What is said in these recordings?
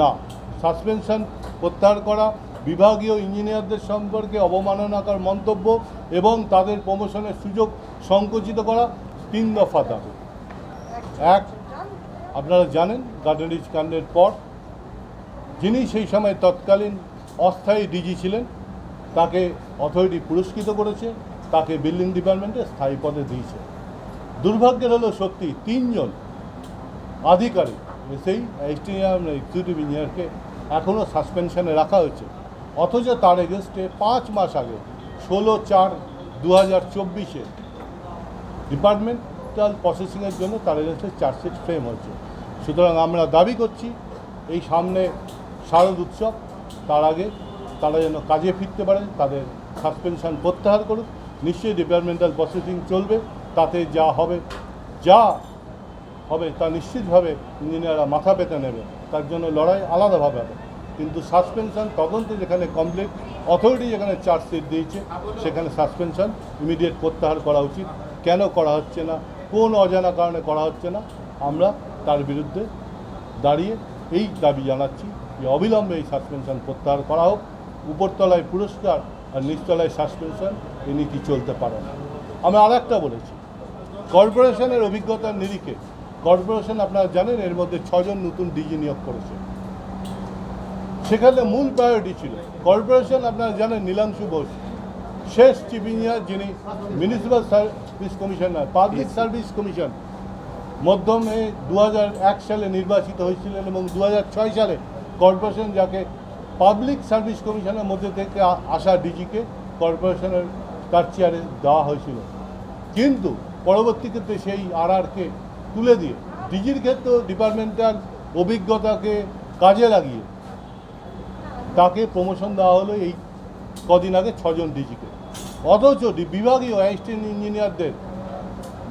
না সাসপেনশন প্রত্যাহার করা, বিভাগীয় ইঞ্জিনিয়ারদের সম্পর্কে অবমাননাকার মন্তব্য এবং তাদের প্রমোশনের সুযোগ সংকুচিত করা তিন দফা দাবি। এক, আপনারা জানেন গার্ডেনিজ কাণ্ডের পর যিনি সেই সময় তৎকালীন অস্থায়ী ডিজি ছিলেন, তাকে অথরিটি পুরস্কৃত করেছে, তাকে বিল্ডিং ডিপার্টমেন্টে স্থায়ী পদে দিয়েছে। দুর্ভাগ্যের হলো সত্যি, তিনজন আধিকারিক সেই এক্সটিরিয়ার এক্সিকিউটিভ ইঞ্জিনিয়ারকে এখনও সাসপেনশনে রাখা হয়েছে। অথচ তার এগেনস্টে পাঁচ মাস আগে, ষোলো চার দু হাজার চব্বিশে ডিপার্টমেন্টাল প্রসেসিংয়ের জন্য তার এগেনস্টে চার্জশিট ফ্রেম হয়েছে। সুতরাং আমরা দাবি করছি, এই সামনে শারদ উৎসব, তার আগে তারা যেন কাজে ফিরতে পারে, তাদের সাসপেনশন প্রত্যাহার করুক। নিশ্চয়ই ডিপার্টমেন্টাল প্রসেসিং চলবে, তাতে যা হবে, যা হবে, তা নিশ্চিতভাবে ইঞ্জিনিয়াররা মাথা পেতে নেবে। তার জন্য লড়াই আলাদাভাবে হবে। কিন্তু সাসপেনশন তদন্ত যেখানে কমপ্লিট অথরিটি যেখানে চার্জশিট দিয়েছে, সেখানে সাসপেনশন ইমিডিয়েট প্রত্যাহার করা উচিত। কেন করা হচ্ছে না? কোন অজানা কারণে করা হচ্ছে না? আমরা তার বিরুদ্ধে দাঁড়িয়ে এই দাবি জানাচ্ছি যে অবিলম্বে এই সাসপেনশন প্রত্যাহার করা হোক। উপরতলায় পুরস্কার আর নিচতলায় সাসপেনশন এই নীতি চলতে পারে না। আমি আর একটা বলেছি, কর্পোরেশনের অভিজ্ঞতার নিরিখে কর্পোরেশন আপনারা জানেন এর মধ্যে ছজন নতুন ডিজি নিয়োগ করেছে। সেখানে মূল প্রায়োরিটি ছিল। কর্পোরেশন আপনারা জানেন নীলাংশু বোস শেষ চিফ ইঞ্জিনিয়ার যিনি municipal service commissioner public service commission মধ্যমে দু এক সালে নির্বাচিত হয়েছিলেন এবং দু ছয় সালে কর্পোরেশন যাকে পাবলিক সার্ভিস কমিশনের মধ্যে থেকে আসা ডিজিকে কর্পোরেশনের তার চেয়ারে দেওয়া হয়েছিল। কিন্তু পরবর্তী ক্ষেত্রে সেই আরআরকে তুলে দিয়ে ডিজির ক্ষেত্রে ডিপার্টমেন্টাল অভিজ্ঞতাকে কাজে লাগিয়ে তাকে প্রমোশন দেওয়া হলো এই কদিন আগে ছজন ডিজিকে অথচ বিভাগীয় অ্যাসিস্ট্যান্ট ইঞ্জিনিয়ারদের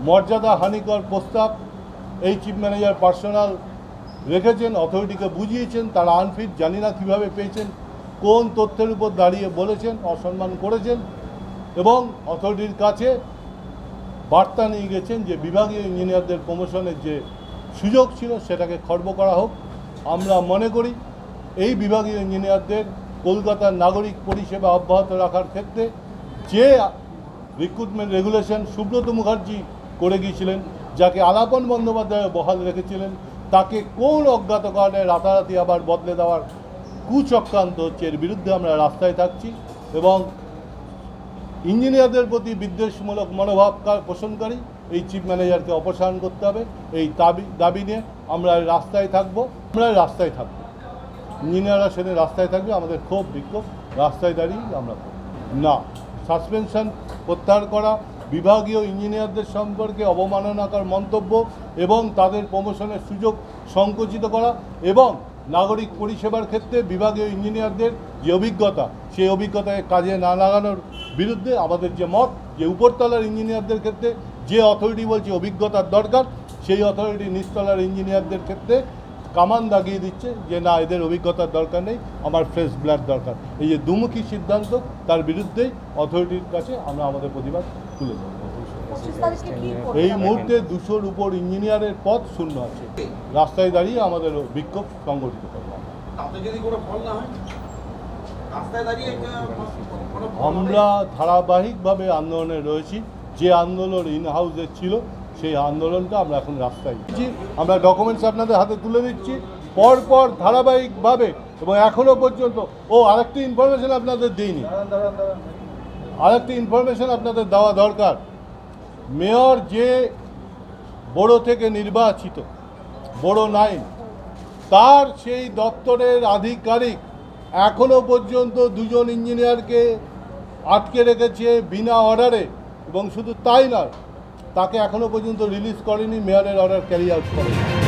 মর্যাদা হানিকর প্রস্তাব এই চিফ ম্যানেজার পার্সোনাল রেখেছেন অথরিটিকে বুঝিয়েছেন, তারা আনফিট জানি না কীভাবে পেয়েছেন, কোন তথ্যের উপর দাঁড়িয়ে বলেছেন, অসম্মান করেছেন এবং অথরিটির কাছে বার্তা নিয়ে গেছেন যে বিভাগীয় ইঞ্জিনিয়ারদের প্রমোশনের যে সুযোগ ছিল, সেটাকে খর্ব করা হোক। আমরা মনে করি এই বিভাগীয় ইঞ্জিনিয়ারদের কলকাতার নাগরিক পরিষেবা অব্যাহত রাখার ক্ষেত্রে যে রিক্রুটমেন্ট রেগুলেশন সুব্রত মুখার্জি করে গিয়েছিলেন, যাকে আলাপন বন্দ্যোপাধ্যায় বহাল রেখেছিলেন, তাকে কোন অজ্ঞাত কারণে রাতারাতি আবার বদলে দেওয়ার কুচক্রান্ত হচ্ছে, এর বিরুদ্ধে আমরা রাস্তায় থাকছি এবং ইঞ্জিনিয়ারদের প্রতি বিদ্বেষমূলক মনোভাব পোষণকারী এই চিফ ম্যানেজারকে অপসারণ করতে হবে। এই দাবি দাবি নিয়ে আমরা রাস্তায় থাকব। আমরা রাস্তায় থাকব। ইঞ্জিনিয়াররা সেদিন রাস্তায় থাকবে। আমাদের ক্ষোভ, বিক্ষোভ, রাস্তায় দাঁড়িয়ে আমরা। না, সাসপেনশন প্রত্যাহার করা, বিভাগীয় ইঞ্জিনিয়ারদের সম্পর্কে অবমাননাকার মন্তব্য এবং তাদের প্রমোশনের সুযোগ সংকুচিত করা এবং নাগরিক পরিষেবার ক্ষেত্রে বিভাগীয় ইঞ্জিনিয়ারদের যে অভিজ্ঞতা, সেই অভিজ্ঞতাকে কাজে না লাগানোর বিরুদ্ধে আমাদের যে মত যে উপরতলার ইঞ্জিনিয়ারদের ক্ষেত্রে যে অথরিটি বলছে অভিজ্ঞতার দরকার সেই অথরিটি নিচতলার ইঞ্জিনিয়ারদের ক্ষেত্রে কামান দাগিয়ে দিচ্ছে যে না এদের অভিজ্ঞতার দরকার নেই আমার ফ্রেশ ব্লাড দরকার। এই যে দুমুখী সিদ্ধান্ত তার বিরুদ্ধেই অথরিটির কাছে আমরা আমাদের প্রতিবাদ তুলে দেবো পঁচিশ তারিখে কি করতে এই মুহূর্তে দুশোর উপর ইঞ্জিনিয়ারের পদ শূন্য আছে। রাস্তায় দাঁড়িয়ে আমাদের বিক্ষোভ সংগঠিত করব তাতে যদি কোনো ফল না হয় রাস্তায় দাঁড়িয়ে একটা কোনো ফল আমরা ধারাবাহিকভাবে আন্দোলনে রয়েছি। যে আন্দোলন ইন হাউসে ছিল সেই আন্দোলনটা আমরা এখন রাস্তায় দিচ্ছি। আমরা ডকুমেন্টস আপনাদের হাতে তুলে দিচ্ছি। পরপর ধারাবাহিকভাবে এবং এখনও পর্যন্ত। ও আরেকটি ইনফরমেশন আপনাদের দিইনি। আরেকটি ইনফরমেশন আপনাদের দেওয়া দরকার। মেয়র যে বড় থেকে নির্বাচিত বড় নাইন তার সেই দপ্তরের আধিকারিক এখনও পর্যন্ত দুজন ইঞ্জিনিয়ারকে আটকে রেখেছে বিনা অর্ডারে, এবং শুধু তাই নয়, তাকে এখনও পর্যন্ত রিলিজ করেনি মেয়রের অর্ডার ক্যারি আউট করে